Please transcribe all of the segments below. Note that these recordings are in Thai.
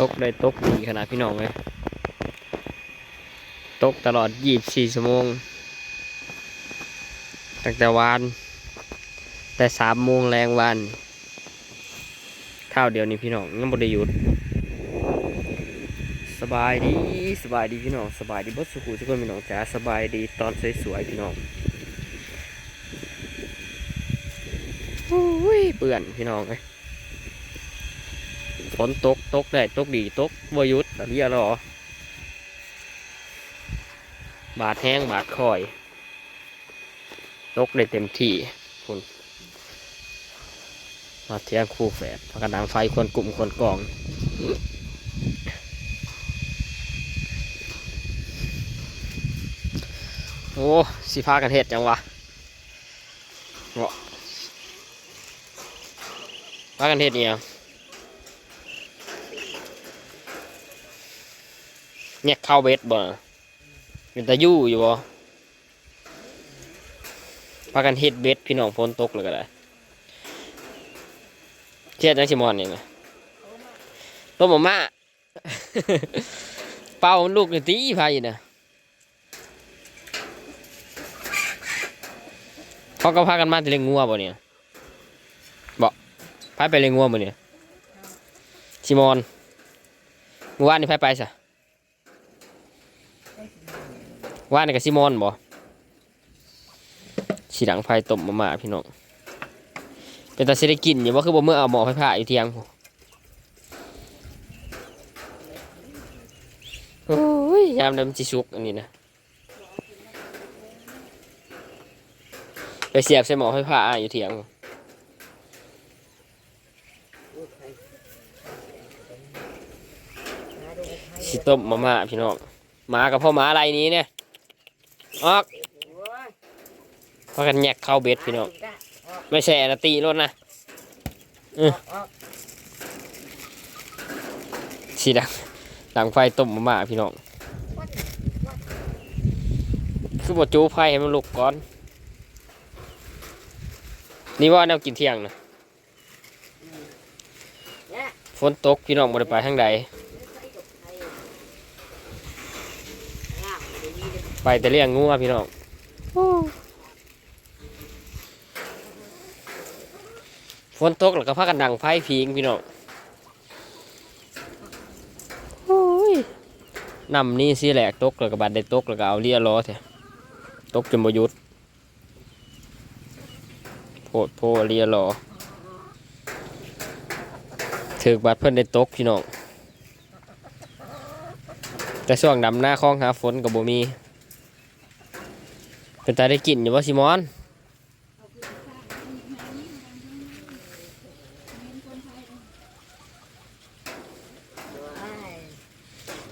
ตกได้ตกดีขนาดพี่น้องเลยตกตลอดยี่บสี่ชั่วโมง ตั้งแต่วาน แต่สามโมงแรงวันข้าวเดียวนี้พี่น้องยังบ่ได้หยุด สบายดีสบายดีพี่น้องสบายดีบดสุขุทุกคนพี่น้องจ๋าสบายดีตอนสวยๆพี่น้องโอ้ยเปื่อนพี่น้องเอ้ย ฝนตกตกได้ตกดีตกบ่ยุดแต่เรียรอบาดแห้งบาดคอย ตกได้เต็มที่คุณมาเทียงคู่แฝดพากันดังไฟควรกลุ่มควรกองโอ้สิพากันเห็ดจังวะเนาะพากันเห็ดเนี่ย เนี่ยเข้าเบ็ดบ่เป็นตายู่อยู่บ่พากันเห็ดเบ็ดพี่น้องฝนตกเลยก็ได้เทียดจังสิมอนนี่นะต้มหม่าม่าเป่าลูกนี่ตีพายนะเขาก็พากันมาจะเลี้ยงงัวบ่เนี่ยบอกพาไปเลี้ยงงัวบ่เนี่ยซิมอนเมื่อวานนี่พาไปซะ ว่านนี่กับซิมอนบ่สีดังไฟต้มมาม่าพี่น้องเป็นตาสิได้กินอยู่ว่าคือบ่เมื่อเอาหมอไฟผ้าอยู่เที่ยงพู้โอ้ยยามดำจิชุกอันนี้นะไปเสียบใส่หมอไฟผ้าอยู่เถียงสิต้มมาม่าพี่น้องหมากับพ่อหมาอะไรนี้เนี่ย ออกพากันแยกเข้าเบ็ดพี่น้องไม่ใช่นะตีรถนะอือสีดังดังไฟต้มมาม่าพี่น้องคือบดจูไฟให้มันลุกก่อน นี่ว่าแนวกินเที่ยงนะฝนตกพี่น้องบ่ได้ไปทางใด ไปแต่เลี้ยงงูอะพี่น้องฝนตกแล้วก็พากันดังไฟพิงพี่น้องโอ้ยนำนี่สิแหลกตกแล้วก็บัดได้ตกแล้วก็เอาเลียล้อเถอะตกจนบ่หยุดโพดโพเรียรอถือบัตรเพิ่นได้ตกพี่น้องแต่ช่วงดำหน้าคลองหาฝนกับบ่มี เป็นตาได้กินอยู่ว่าซิมอน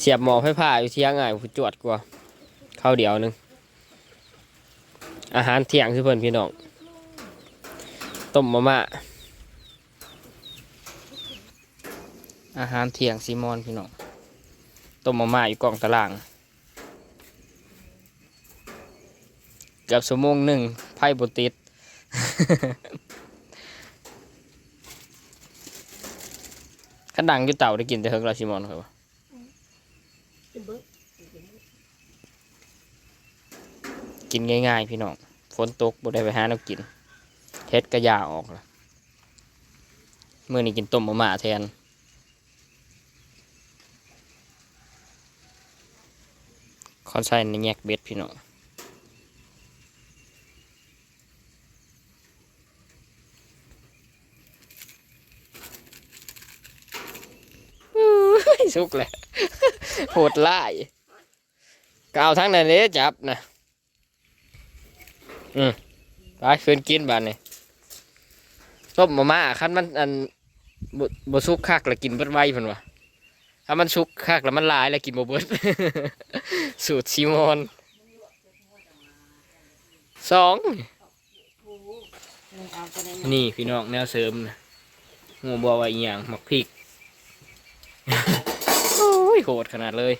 เสียบหมอไฟผ้าอยู่เที่ยงง่ายผู้จวดกว่าข้าวเดียวนึง อาหารเที่ยงคือเพิ่นพี่น้องต้มมาม่าอาหารเที่ยงซีมอนพี่น้องต้มมาม่าอยู่กล่องตาราง เกือบชั่วโมงหนึ่งไพ่บติดขันดังอยู่เต่าได้กินแต่เฮิงเราซีมอนครับกินง่ายๆ พี่น้องฝนตกบ่ได้ไปหาแน้ำกินเฮ็ดกระยาออกละเมื่อนี้กินต้มมาม่าแทนคอนใส่ในแยกเบ็ดพี่น้องอื้อ สุกเลยโหดไล่กเอาทั้งนั้นเลยจับนะอืมไปคืนกินบ้านนี่ต้มมาม่าคันมันอันบ่บ่สุกคักแล้วกินเบิดไวเพิ่นว่าถ้ามันสุกคักแล้วมันลายแล้วกินบ่เบิดสูตรซิมอนสองนี่พี่น้องแนวเสริมนะหัวบัวไว้อีหยังหมักพริก ยโหดขนาดเลย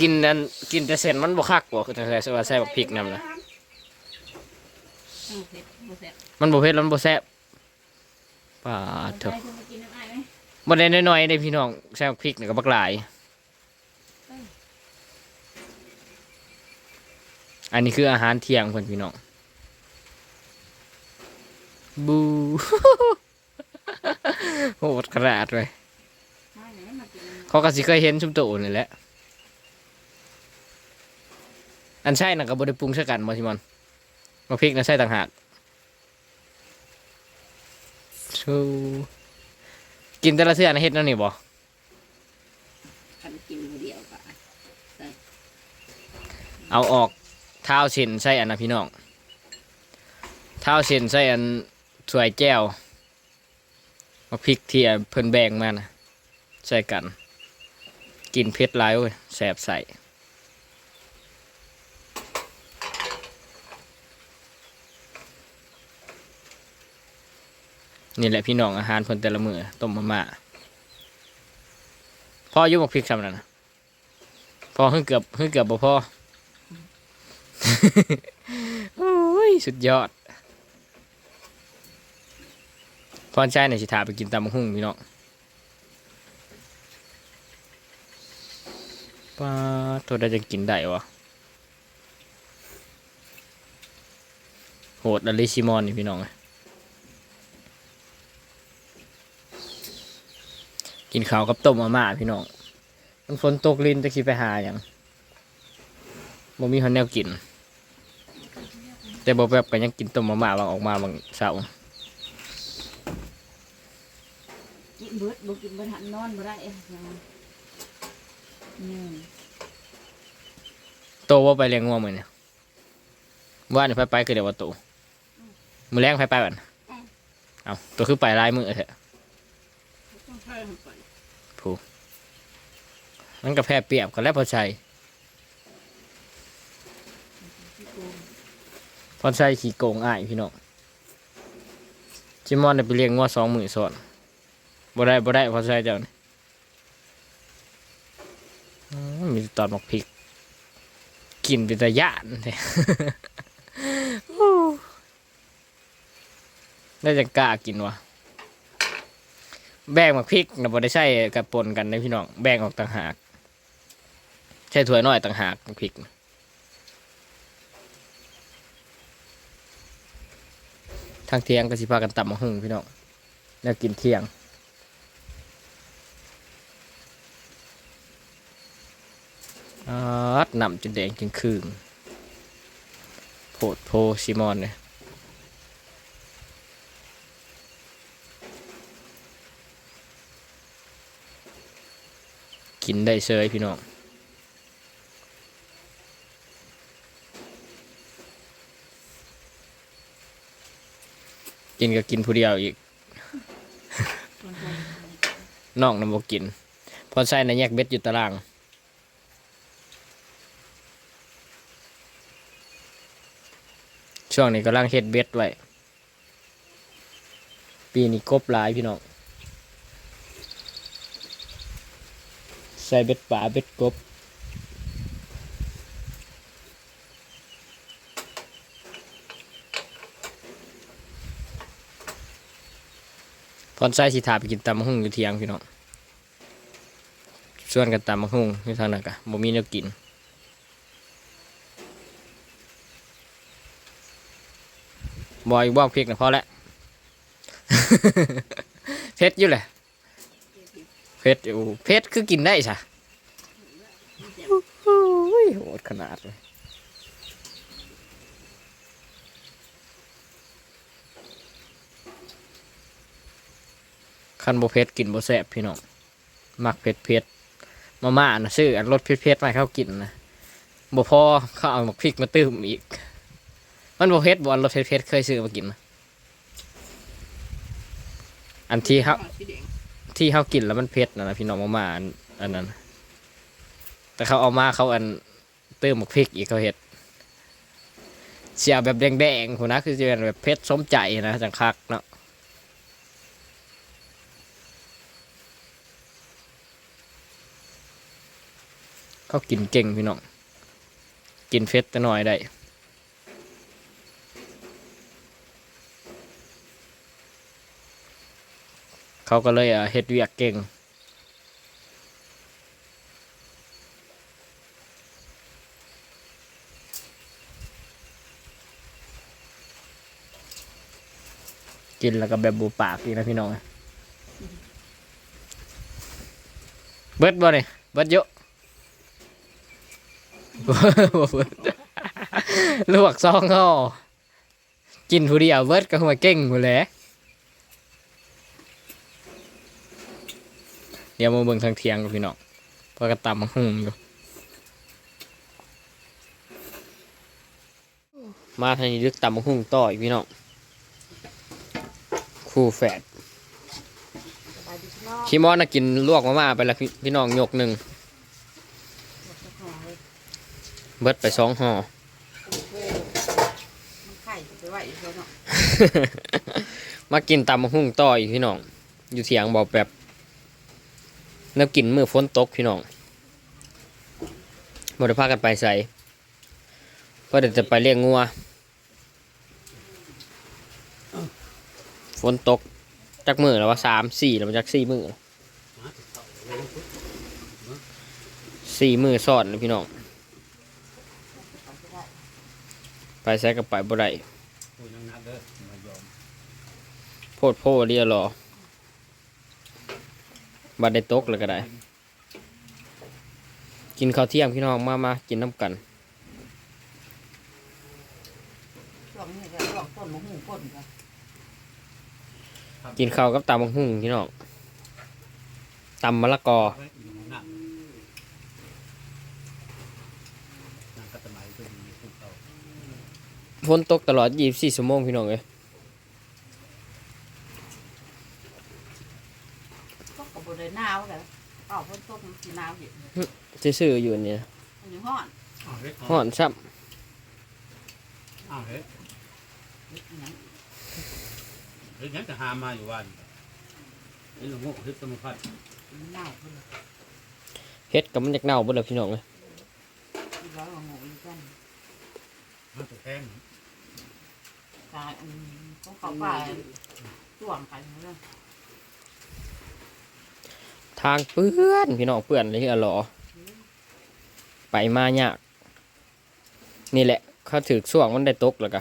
กินนั่นกินแต่เส้นมันบ่คักบ่คือแต่ใส่ว่าใส่บักพริกนำนะมันบ่เผ็ดแล้วมันบ่แซ่บปป้าเถอะมากินไหมบ่ได้น้อยๆได้พี่น้องแซงพริกนี่ก็บักหลายอันนี้คืออาหารเที่ยงเพิ่นพี่น้อง บู โหดขนาดเลย มาไหนมากิน เขาก็สิเคยเห็นชุมโตนี่แหละอันใช่น่ะก็บ่ได้ปรุงใส่กันบ่ซิมอนมาพริกน่ะใส่ต่างหากชูกินแต่ละเทื่อนะเฮ็ดแนั่นนี่บ่คันกินคนเดียวก็เอาออกเท้าเส้นใส่อันนะพี่น้องเท้าเส้นใส่อันสวยแก้วมาพริกที่เพิ่นแบ่งมานะใส่กัน กินเผ็ดหลายเว้ยแสบใส่นี่แหละพี่น้องอาหารเพิ่นแต่ละมือต้มมาม่าพ่ออยุ่งกับพริกซ้ำนั่นนะพอเพิ่งเกือบเพิ่งเกือบบ่พอโอ้ยสุดยอดพรชัยในสิถาไปกินตำบักหุ่งพี่น้อง ป้าตัวได้จะกินได้วะโหดอลิซิมอนนี่พี่น้องกินข้าวกับต้มมาม่าพี่น้องมันฝนตกลินจะคิดไปหาอย่างบ่มีคนแนวกิน แต่บ่แบบก็ยังกินต้มมาม่าบางออกมาบางเช้ากินเบิดบ่กินบ่ทันนอนบ่ได้เอง โตว่าไปเลี้ยงงัวมื้อเนี่ยว่านี่ไปไปคือเดี๋ยวว่าโตมื้อแรงไปไปบัดเอาตัวคือไปหลายมื้อแท้ต้องใช้ให้ไปมันก็แพ้เปรียบกันแล้วพอชัยพอชัยขี่โกงอ้ายพี่น้องจิมอนได้ไปเลี้ยงงัวสองมื้อซ้อนบ่ได้บ่ได้พอชัยเจ้านี่อืมมีแตอนหมกพริก กินเป็นตะยานแท้โอ้ได้จังกล้ากินวะแบ่งหมักพริกนะบ่ได้ใช่กับปนกันนะพี่น้อง แบ่งออกต่างหาก ใช่ถ้วยน้อยต่างหากหมกพริกทางเที่ยงก็สิพากันตำมะฮุ่งพี่น้องแล้วกินเที่ยง อาดนำจนแดงจนคืงโพดโพซิมอนเนี่ยกินได้เซยพี่น้องกินก็กินผู้เดียวอีกน้องน้ำบกิน พอใส่ในแยกเบ็ดอยู่ตาราง ช่วงนี้กำลังเฮ็ดเบ็ดไว้ ปีนี้กบหลายพี่น้อง ใส่เบ็ดป่าเบ็ดกบพอนใส่สีถาไปกินตำมะฮุ่งอยู่เทียงพี่น้องส่วนกันตำมะฮุ่งอยู่ทางนั้นกะบ่มีแนวกิน บอยบอกพริกนะพอแล้วเผ็ดอยู่แหละเผ็ดอยู่เผ็ดคือกินได้ใช่โอ้ยโหดขนาดเลยคันบเผ็ดกินบ่แซ่บพี่น้องมักเผ็ดเผ็ดมาม่านะซื้ออันรสเผ็ดเผ็ดมาให้เขากินนะบ่พอเขาเอาหมกพริกมาตื้มอีก มันบ่เผ็ดบ่อันรสเผ็ดๆเคยซื้อมากินนะอันที่เขาสีแดงที่เขากินแล้วมันเผ็ดนะนะพี่น้องมามาอันอันนั้น แต่เขาเอามาเขาอันเติมหมกพริกอีกเขาเห็ดเสียแบบแดงๆหัวนะคือจะเป็นแบบเผ็ดสมใจนะจังคักเนาะเขากินเก่งพี่น้อง กินเผ็ดแต่น้อยได้ เขาก็เลยเฮ็ดเวียกเก่ง กินแล้วก็แบบบูปากอีกนะพี่น้องเบิดบ่เนี่ยเบิดเยอะลวกซองห่อกินผู้เดียวเบิดก็หัวเก่งหมดแล้ว เดี๋ยวมาเบิ่งทางเทียงกับพี่น้องเพราะกระตำมังหุงอยู่ มาทางนี้ลึกตำมังหุงต่ออีกพี่น้องคู่แฝดสบายดีพี่น้องชิมอนน่ะกินลวกมาม่าไปแล้วพี่พี่น้องยกหนึ่งจะขอเลยเบิดไปสองห่อโอ้โหมันไข่จะไปไหวอีกแล้วเนาะมากินตำบักหุ่งต่ออีกพี่น้อง อยู่เถียงบอกแบบ น้ำกินมือฝนตกพี่น้องบไดพากันไปใส่เพราะเดี๋ยวจะไปเลี้ยงงัว ฝนตกจักมือแล้วว่าสามสี่แล้วมันจักสี่มือสี่มือสอดเลยพี่น้อง ไปใส่กับไปบ่ได้พูดโพดโพเรียรอ บัดได้ตกแล้วก็ได้ กินข้าวเที่ยงพี่น้องมามากินน้ำกันช่วงนี้ก็ช่วงต้นมะฮูก้นก็กินข้าวกับตำบักหุ่งพี่น้องตำมะละกอเฮ้ยอีหนักนั่งกัตมัยตัวนี้ถูกต้องฝนตกตลอด24ชั่วโมงพี่น้องเอ้ย ก็กระโบ เลยหนาวเลยเป่าฝนตกมันสีหนาวอยู่ซื่อๆอยู่นี่นะมันยังห้อนอ้าวเฮ้ยฮ้อนซ้อ้าวเฮ้ยเฮ็ดอิหยังเฮ้ยยังจะหามาอยู่วันเฮ้ยหลวงพ่อเฮ้ยสมุพัดมันหนาวเพิ่นำเฮ็ดกับมันจากเน่าเบ่แล้วพี่น้องเอ้ยที่ร้อยว่าโง่อยู่กันมันตัวแทงตายอันของเขาป่าจ่วงไปหมดเลย ทางเปื้อนพี่น้องเปื้อนเลยอะหรอไปมายากนี่แหละเขาถือช่วงมันได้ตกแล้วก็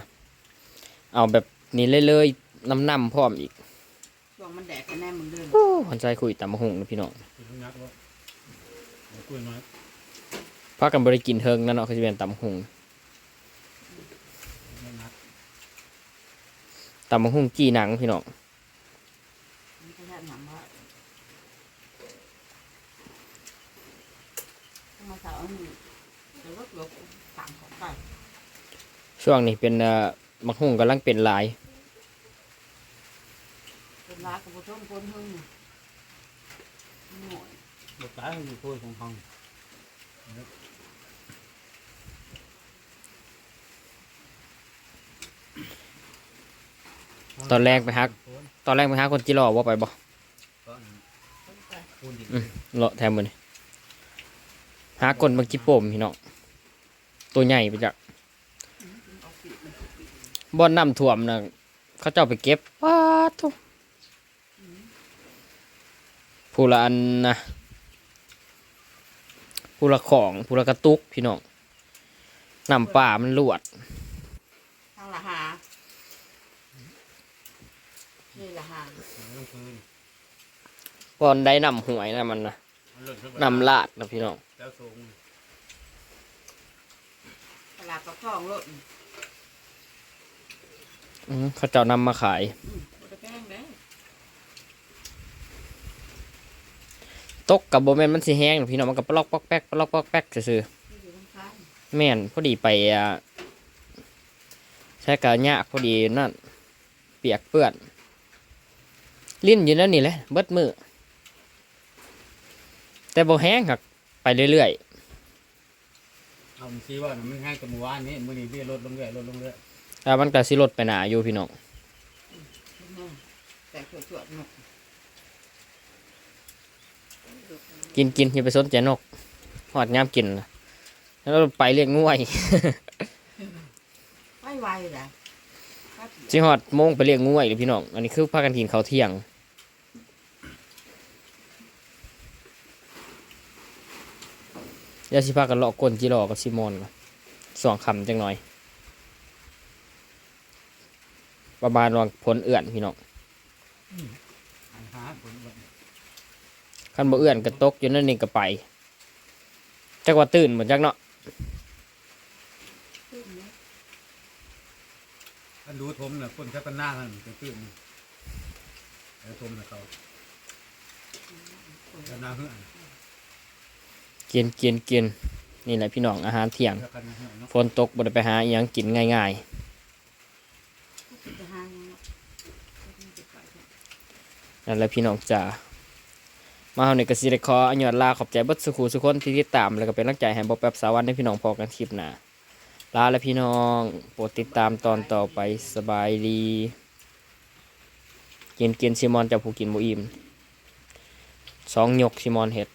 เอาแบบนี้เลยเลยๆน้ำๆพร้อมอีกช่วงมันแดดกันแน่มึงเดินโอ้หันใจคุยตำบักหุ่งนะพี่น้องคือนักว่าเดี๋ยวคุยน้อยพากันบริกินเทิงนั่นเนาะเขาจะเป็นตำบักหุ่งไม่นักตำบักหุ่งจีหนังพี่น้อง มันก็ยัดหนังว่าต้อง มาสาวนี่จะลดลบต่างของไปช่วงนี้เป็นเอ่อบักหุ่งกำลังเป็นหลาย เป็นร้านกับผู้ชมคนหึ่งหน่อยบทตายอยู่คุยของห้องตอนแรกไปฮัก ตอนแรกไปหาคนจีรอว่าไปบ่คูณดินเลาะแทมมือนี่ หาคนบางจีโปมพี่น้องตัวใหญ่ไปจากบ่อนน้ำท่วมนะเขาเจ้าไปเก็บว้าทุผู้ละอันนะผู้ละของผู้ละกระตุกพี่น้องน้ำป่ามันลวดทางละหานี่ละหาไม่ต้อนบอนได้นำหวยนะมันนะ นหล่นเข้าไปนำลาดนะพี่น้องแล้วสูงตลาดปลาคลองรถอื้อเขาเจ้านำมาขายอืมบ่ได้แพงเด้ตกกับโบแมนมันสิแห้งหรอกพี่น้องมันกับปลอกปอกแป๊กปลอกปอกแป๊กซื่อที่อยู่ข้างๆแม่นพอดีไปอะใช้กระยากพอดีนั่น เปียกเปื้อน ลิ้นอยู่นั่นนี่แหละเบิดมือ แต่โบแห้งหักไปเรื่อยเอามันชี้ว่ามันแห้งกับเมื่อวานนี้มื่อนี้พี่ลดลงเรื่อยลดลงเรื่อยๆแล้วมันก็สิลดไปหนาอยู่พี่น้องๆนี่แต่สวยๆหนกกินกินอย่าไปสนใจนกหอดยามกินล่ะแล้วไปเรียกง่วย ไวไวๆล่ะครับสิหอดโมงไปเรียกง่วยเลยพี่น้องอันนี้คือพากันกินข้าวเที่ยง เดี๋ยวสิพากันเลาะก้นจิรอกับซิมอนก่อนสองคำจังหน่อย ประมาณวางผลเอื่อนพี่น้องอาหาผลแบบคันบ่เอื่อนก็ตกอยู่นั่นนี่ก็ไปจักว่าตื่นเหมือนจักเนาะขึ้นแล้ท่านดูทมเนี่ยคนใช้ปันหน้าท่านเป็นตื้นไอ้ทมเนี่ยเขาจะน่าเหื่อน กินกินกินนี่แหละพี่น้องอาหารเที่ยงจะกันเหื่อนเนาะฝนตกบ่ได้ไปหาอิหยังกินง่ายจะหาเนาะจะไปเถอะๆนั่นแหละพี่น้องจ๋ามาเฮานี่ก็สิได้ขออนุญาตลาขอบใจเบิดสุขุสุกคนที่ติดตามแล้วก็เป็นกำลังใจให้บ่แป๊บสาวันให้พี่น้องพอกันคลิปหน้าลาแล้วพี่น้องโปรดติดตามตอนต่อไปสบายดีกินกินซิมอนเจ้าผู้กินบ่อิ่มสองยกซิมอนเฮ็ด